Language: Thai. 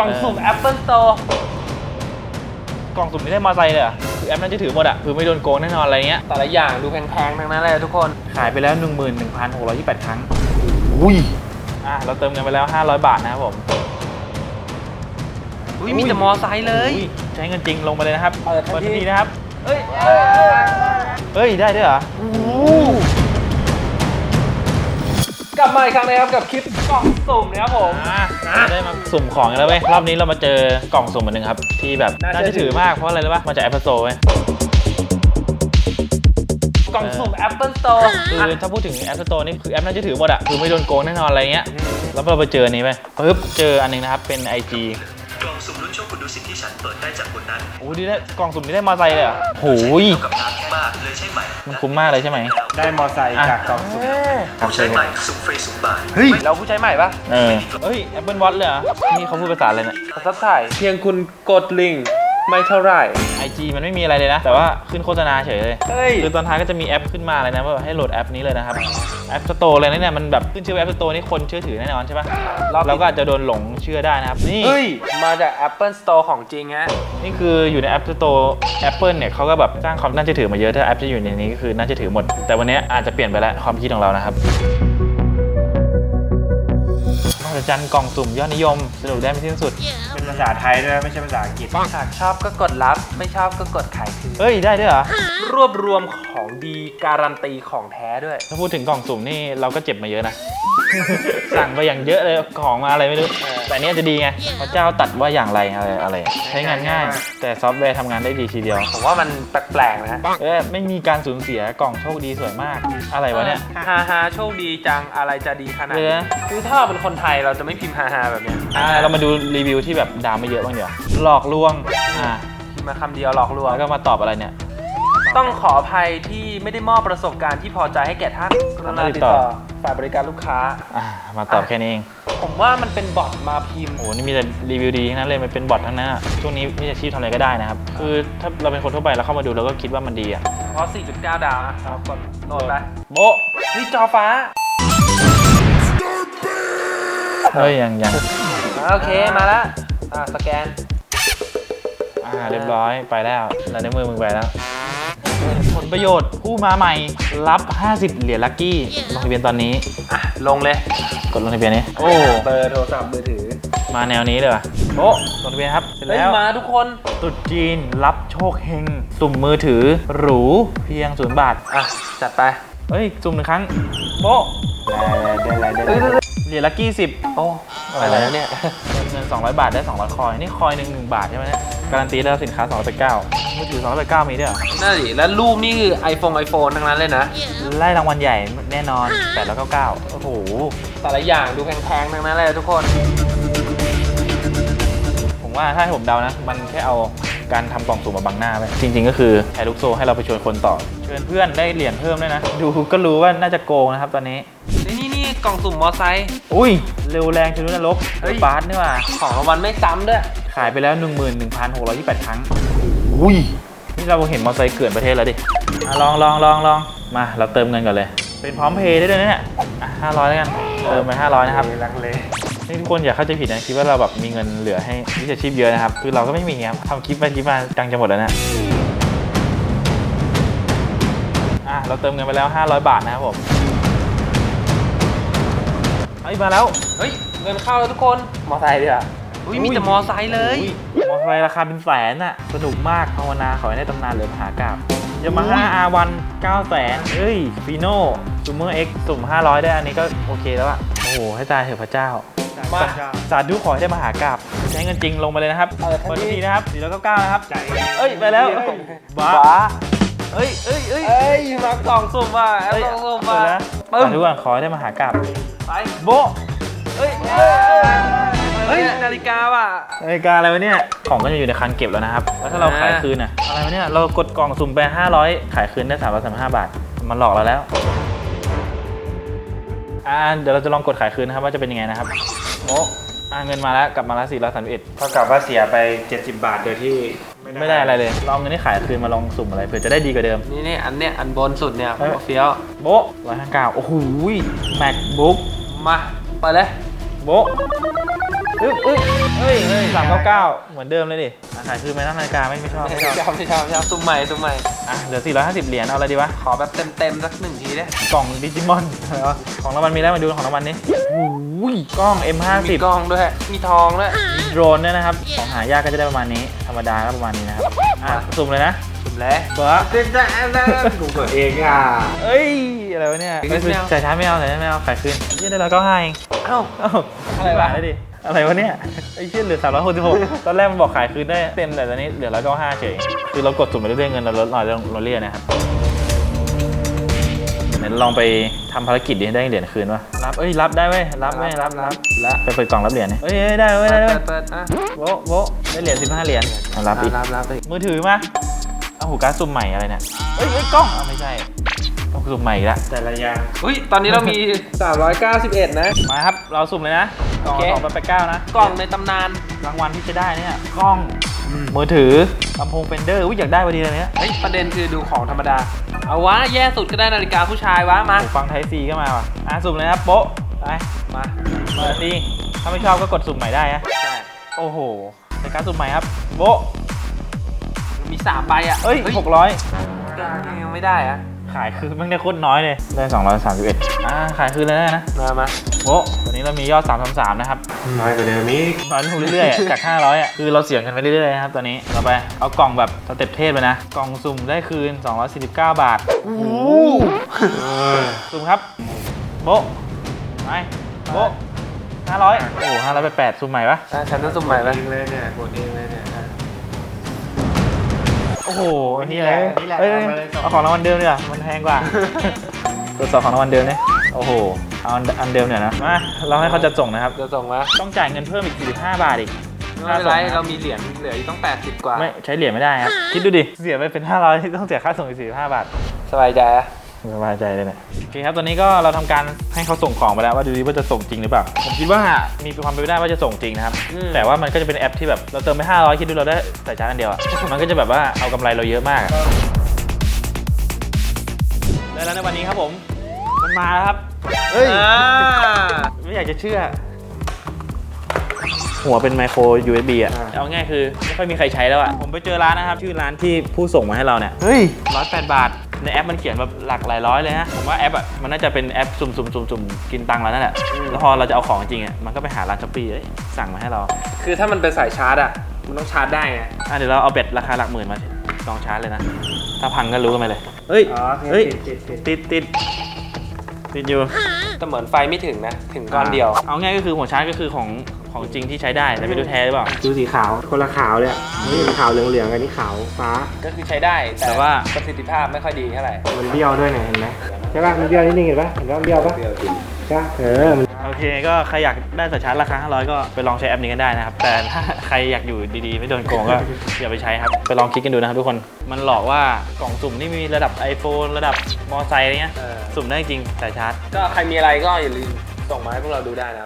กล่องสุ่ม Apple Store กล่องสุ่มนี่ได้มอไซค์เลยเหรอคือแอปนั้นจะถือหมดอะคือไม่โดนโกงแน่นอนอะไรเงี้ยแต่ละอย่างดูแพงๆทั้งนั้นเลยทุกคนขายไปแล้ว 11,628 ครั้งอุ้ยอะเราเติมเงินไปแล้ว 500 บาทนะครับผมอุ้ยมีแต่มอไซค์เลยอุ้ใช้เงินจริงลงไปเลยนะครับเปิดทันทีทันทีนะครับเฮ้ยเฮ้ยได้ด้วยเหรอ กลับมาอีกครั้งนะครับกับคลิปกล่องสุ่มนะครับผมอะได้มาสุ่มของกันแล้วเว้ยรอบนี้เรามาเจอกล่องสุ่มอันหนึ่งครับ ที่แบบน่าน่าเชื่อ จะถือมากเพราะอะไรรู้ป่ะมาจากแอปเปิลโซเว้ยกล่องสุ่ม Apple Store คือถ้าพูดถึงแอปสโตร์นี่คือแอปน่าจะถือหมดอะคือไม่โดนโกงแน่นอนอะไรเงี้ยแล้วเราไปเจออันนี้ไปปึ๊บเจออันหนึงนะครับเป็น IG เปิดได้จากบนนั้นโอ้ดีได้กล่องสุ่มนี้ได้มอไซค์เลยเหรอะโหยเท่ากับน้ำแค่มากเลยใช่ไหมมันคุ้มมากเลยใช่ไหม ได้มอไซค์จากกล่องสุ่มผมใช้ใหม่สุ่มฟรีสุ่มบาท เฮ้ย เราผู้ใช้ใหม่ปะเออเฮ้ย Apple Watch เลยเหรอนี่เขาพูดภาษาอะไรเนี่ยภาษาไทยเพียงคุณกดลิงก์ ไม่เท่าไหร่ IG มันไม่มีอะไรเลยนะ แต่ว่าขึ้นโฆษณาเฉยเลย เฮ้ย คือตอนท้ายก็จะมีแอปขึ้นมาเลยนะว่าแบบให้โหลดแอปนี้เลยนะครับ แอปสโตร์เลยนะเนี่ยมันแบบขึ้นชื่อแอปสโตร์นี่คนเชื่อถือแน่นอนใช่ปะรอบนี้เราก็อาจจะโดนหลงเชื่อได้นะครับ นี่ เฮ้ย มาจาก Apple Store ของจริงฮะ นี่คืออยู่ในแอปสโตร์ Apple เนี่ยเขาก็แบบสร้างความน่าเชื่อถือมาเยอะถ้าแอปจะอยู่ในนี้ก็คือน่าเชื่อถือหมด แต่วันนี้อาจจะเปลี่ยนไปแล้วความคิดของเรานะครับมหั ศจรรย์กล่องสุ่มยอดนิยมสนุกได้ไม่สิ้นสุด เป็นภาษาไทยด้วยไม่ใช่ภาษาอังกฤษ หากชอบก็กดรับ ไม่ชอบก็กดขายคืนเฮ้ยได้ด้วยเหรอ รวบรวมของดีการันตีของแท้ด้วย ถ้าพูดถึงกล่องสุ่มนี่เราก็เจ็บมาเยอะนะ สั่งไปอย่างเยอะเลยของมาอะไรไม่รู้ แต่อันเนี้ยจะดีไงพระเจ้าตัดว่าอย่างไรอะไรอะไร ใช้งานง่าย แต่ซอฟต์แวร์ทำงานได้ดีทีเดียวผมว่ามันแปลกๆนะเอ้ยไม่มีการสูญเสียกล่องโชคดีสวยมาก อะไรวะเนี่ยฮาฮาโชคดีจังอะไรจะดีขนาดเลนี้ยนะคือถ้าเราเป็นคนไทยเราจะไม่พิมพ์ฮาฮาแบบเนี้ยอ่าเรามาดูรีวิวที่แบบดาวไม่เยอะบ้างเดี๋ยวหลอกลวงอ่าพิมพ์มาคำเดียวหลอกลวงแล้วก็มาตอบอะไรเนี่ย ต้องขออภัยที่ไม่ได้มอบประสบการณ์ที่พอใจให้แก่ท่านกรุณาติดต่อฝ่ายบริการลูกค้า อ่ามาตอบแค่นี้เอง ผมว่ามันเป็นบอทมาพิมพ์ โอ้โหนี่มีแต่รีวิวดีทั้งนั้นเลยมันเป็นบอททั้งนั้นอะช่วงนี้มิจฉาชีพทำอะไรก็ได้นะครับ คือถ้าเราเป็นคนทั่วไปเราเข้ามาดูเราก็คิดว่ามันดีอะเพราะ 4.9 ดาวนะครับกดโหลดไปโบ๊ะนี่จอฟ้าเฮ้ยยังยังอ่าโอเคมาแล้วอ่าสแกน อ่าเรียบร้อยไปแล้วแล้วในมือมึงไปแล้วผล ประโยชน์ผู้มาใหม่รับ 50 เหรียญลัคกี้ลงทะเบียนตอนนี้อะลงเลย กดลงทะเบียนนี้โอ้เบอร์โทรศัพท์มือถือมาแนวนี้เลยว่ะโบ๊ะลงทะเบียนครับเสร็จเฮ้ยแล้วมาทุกคนตรุษจีนรับโชคเฮงสุ่มมือถือหรูเพียงศูนย์บาทอะจัดไปเฮ้ยสุ่มหนึ่งครั้งโบ๊ะได้แล้วได้เฮ้ยแล้ว เหรียญลัคกี้สิบโอ้อะไรอะไรวะนะเนี่ยเงิน 200 บาทได้ 200 คอย นี่คอยหนึ่งหนึ่งบาทใช่ไหมเนี่ยการันตีแล้วสินค้า289มือถือ289มีด้วยเหรอน่าดิแล้วรูปนี่คือ iPhone iPhone ทั้งนั้นเลยนะไล่รางวัลใหญ่แน่นอน899โอ้โหแต่ละอย่างดูแพงๆทั้งนั้นเลยทุกคน ผมว่าถ้าให้ผมเดานะ มันแค่เอาการทำกล่องสุ่มมาบังหน้าไปจริง ๆ ก็คือแชร์ลูกโซ่ให้เราไปชวนคนต่อ เชิญเพื่อนได้เหรียญเพิ่มด้วยนะ ดูก็รู้ว่าน่าจะโกงนะครับตอนนี้นี่นี่นี่ กล่องสุ่มมอไซค์ อุ้ย เร็วแรงชนุนรกเฮ้ย บาสนี่หว่า ของรางวัลไม่ซ้ำด้วย ขายไปแล้ว 11,628 ครั้ง อุ้ย นี่เราเห็นมอเตอร์ไซค์เกลื่อนประเทศแล้วดิอะลองลองลองลองมา เราเติมเงินก่อนเลย เป็นพร้อมเพย์ได้ด้วยนะเนี่ยอะ500แล้วกัน เติมไป500นะครับ ลังเลนี่ทุกคนอย่าเข้าใจผิดนะคิดว่าเราแบบมีเงินเหลือให้วิชาชีพเยอะนะครับ คือเราก็ไม่มีครับทำคลิปไปคลิปมาตังค์จะหมดแล้วนะอะเราเติมเงินไปแล้ว 500 บาทนะครับผม เอ้ยมาแล้วเฮ้ยเงินเข้าแล้วทุกคนมอไซค์ดีอะอุ้ยมีแต่มอไซค์เลยอุ้มอเตอร์ไซค์ราคาเป็นแสนน่ะสนุกมากภาวนาขอให้ได้ตำนานเหลือมหากราบยามาฮ่า R1 9แสนเอ้ยฟีโน่ซูเมอร์เอ็กสุ่ม500ได้อันนี้ก็โอเคแล้วอะโอ้โหให้ตายเถอะพระเจ้ามาสาธุขอให้ได้มหากราบใช้เงินจริงลงไปเลยนะครับเปิดทันทีเปิดทันทีนะครับ499นะครับใจเอ้ยไปแล้วบ้าบ้าเอ้ยเอ้ยเอ้ยเอ้ยมากล่องสุ่มว่ะแอปเอ้ยกล่องสุ่มเปิว่ะดแล้ว ปึ้มสาธุก่อนขอให้ได้มหากราบไปโบะเอ้ยเอ้ยเอ้ยเฮ้ยนาฬิกาว่ะนาฬิกาอะไรวะเนี่ยของก็จะอยู่ในคันเก็บแล้วนะครับแล้วถ้าเราขายคืนอะอะไรวะเนี่ยเรากดกล่องสุ่มไป500 ขายคืนได้335บาท มันหลอกเราแล้วอ่าเดี๋ยวเราจะลองกดขายคืนนะครับว่าจะเป็นยังไงนะครับโอ้อ่าเงินมาแล้วกลับมาแล้ว431เท่ากับว่าเสียไป 70 บาทโดยที่ ไม่ได้อะไรเลย ลองเงินที่ขายคืนมาลองสุ่มอะไรเผื่อจะได้ดีกว่าเดิม นี่นี่อันเนี้ยอันบนสุดเนี่ยเอ้ยเฟี้ยว โบ๊ะ159โอ้โห MacBook มาเปิดเลย โบ๊ะ อึ๊บอึ๊บเฮ้ยสามเก้าเก้าเหมือนเดิมเลยดิอะขายคืนไหมนะนาฬิกาไม่ไม่ชอบไม่ไม่ชอบชอบไม่ชอบไม่ชอบซุ่มใหม่ซุ่มใหม่อะเหลือ 450 เหรียญเอาอะไรดีวะ ขอแบบเต็มๆสักหนึ่งทีได้กล่องดิจิมอนอะไรวะของรางวัลมีแล้วมาดูของรางวัลนี้โอ้ยกล้อง มี M50 กล้องด้วย มีทองด้วยมีโดรนด้วยนะครับ ของหายากก็จะได้ประมาณนี้ ธรรมดาก็ประมาณนี้นะครับ อะสุ่มเลยนะสุ่มแล้วเบอร์เต้นได้ได้กูกดเองอะ เอ้ย อะไรวะเนี่ยไม่ซื้อจ่ายช้าไม่เอาจ่ายช้าไม่เอาขายคืนยี่ได้ร้อยเก้าห้าเองเอ้า เอ้าอะไรวะได้ดิ อะไรวะเนี่ยไอ้เชี่ยเหลือสามร้อยหกสิบหกตอนแรกมันบอกขายคืนได้เต็มแต่ตอนนี้เหลือร้อยเก้าห้าเฉยคือเรากดสุ่มไปเรื่อยๆเงินเราลดหน่อยเราเรียกนะครับเดี๋ยวลองไปทำภารกิจดิได้เหรียญคืนวะรับเอ้ยรับได้เว้ยรับเว้ยรับรับรับไปเปิดกล่องรับเหรียญเนี่ยเอ้ยเอ้ยได้เว้ยเปิได้ดเว้เปิยดเปิดอะโวะโวะได้เหรียญ15เหรียญอะรับอีกรับรับอีกมือถือมาเอาหูการ์ดสุ่มใหม่อะไรเนี่ยเอ้ยเอ้ยกล้องเอาไม่ใช่เอาสุ่มใหม่อีกแล้วแต่ละอย่างอุ้ยตอนนี้เรามี 391 นะ มาครับ เราสุ่มเลยนะ กล่องโอเคสองไปเก้านะกล่องในตำนานรางวัลที่จะได้เนี่ยกล้องมือถือลำโพงเฟนเดอร์อุ้ยอยากได้พอดีเลยเนี่ยเฮ้ยประเด็นคือดูของธรรมดา เอาวะแย่สุดก็ได้นาฬิกาผู้ชายวะมาหูฟังไทซีก็มาว่ะอะสุ่มเลยนะโป๊ะไปมาเปิดดีถ้าไม่ชอบก็กดสุ่มใหม่ได้นะใช่โอ้โหในการดสุ่มใหม่ครับโป๊ะมี3ใบอะเอ้ยหกร้อยยังไม่ได้อะ ขายคืนมันได้โคตรน้อยเลย ได้ 231อ่าขายคืนเลยได้นะมามาโป๊ะวันนี้เรามียอด 333 นะครับน้อยกว่าเดิมอีกน้อยลงเรื่อยๆอะจาก 500อะคือเราเสียเงินไปเรื่อยๆนะครับตอนนี้เราไปเอากล่องแบบสเต็ปเทพเลยนะ กล่องสุ่มได้คืน 249 บาทเออสุ่มครับโบ๊ะไปโบ๊ะ500โอ้โห500ไป8สุ่มใหม่ปะอะฉันต้องสุ่มใหม่กไหมดเองเลยเนี่ยกดเองเลยเนี่ย อะโอ้โหนี่นี่แหแหละละนี่แหละเอ้ยเอามาเลยเอาของรางวัลเดิมดีกว่ามันแพงกว่า ตรวจสอบของรางวัลเดิมเนี่ยโอ้โหเอาอันอันเดิมเนี่ยนะมาเราให้เขาจะส่งนะครับ จะส่งมาต้องจ่ายเงินเพิ่มอีก45บาทอีกไม่เป็นไรเรามีเหรียญเหลืออยู่ต้อง 80 กว่า ไม่ใช้เหรียญไม่ได้ครับคิดดูดิเสียไปเป็น500ที่ต้องเสียค่าส่งอีก45บาท สบายใจอะ สบายใจเลยเนี่ยโอเคครับตอนนี้ก็เราทำการให้เขาส่งของไปแล้วว่าดูดิว่าจะส่งจริงหรือเปล่าผมคิดว่ามีความเป็นไปได้ว่าจะส่งจริงนะครับ แต่ว่ามันก็จะเป็นแอปที่แบบเราเติมไป 500 คิดดูเราได้สายชาร์จอันเดียวอะมันก็จะแบบว่าเอากำไรเราเยอะมากอะได้แล้วในวันนี้ครับผมมันมาแล้วครับเฮ้ยอ่าไม่อยากจะเชื่อ หัวเป็นไมโคร USB อะเอาง่ายคือ ไม่ค่อยมีใครใช้แล้วอะผมไปเจอร้านนะครับ ชื่อร้านที่ผู้ส่งมาให้เราเนี่ยเฮ้ยร้อยแปดบาท ในแอปมันเขียนแบบหลักหลายร้อยเลยนะผมว่าแอปอะมันน่าจะเป็นแอปสุ่มสุ่มสุ่มสุ่มกินตังค์เรานั่นแหละแล้วพอเราจะเอาของจริงอะมันก็ไปหาร้านช้อปปี้สั่งมาให้เรา คือถ้ามันเป็นสายชาร์จอะมันต้องชาร์จได้ไง อะเดี๋ยวเราเอาเบ็ดราคาหลักหมื่นมาลองชาร์จเลยนะ ถ้าพังก็รู้กันไปเลยเฮ้ยอ๋อเฮ้ยติดติดติด ติดติดติดอยู่แต่เหมือนไฟไม่ถึงนะ ถึงก้อนเดียว เอาง่ายก็คือหัวชาร์จก็คือของ ของจริงที่ใช้ได้แต่ไม่รู้แท้หรือเปล่า ดูสีขาวคนละขาวเลยอะนี่เป็นขาวเหลืองๆอันนี้ขาวฟ้า ก็คือใช้ได้แต่แต่ว่าประสิทธิภาพไม่ค่อยดีเท่าไหร่มันเบี้ยวด้วยเนี่ยเห็นไหมใช่ป่ะมันเบี้ยวนิดนึงเห็นป่ะเห็นว่ามันเบี้ยวป่ะเบี้ยวจริงใช่ปะเออมันโอเคก็ใครอยากได้สายชาร์จราคา 500 ก็ไปลองใช้แอปนี้กันได้นะครับ แต่ถ้าใครอยากอยู่ดีๆ ไม่โดนโกงก็ อย่าไปใช้ครับ ไปลองคลิกกันดูนะครับทุกคน มันหลอกว่ากล่องสุ่มนี่มีระดับ iPhone ระดับมอไซค์อะไรเงี้ยเออสุ่มได้จริงสายชาร์จ ก็ใครมีอะไรก็อย่าลืมส่งมาให้พวกเราดูได้นะครับ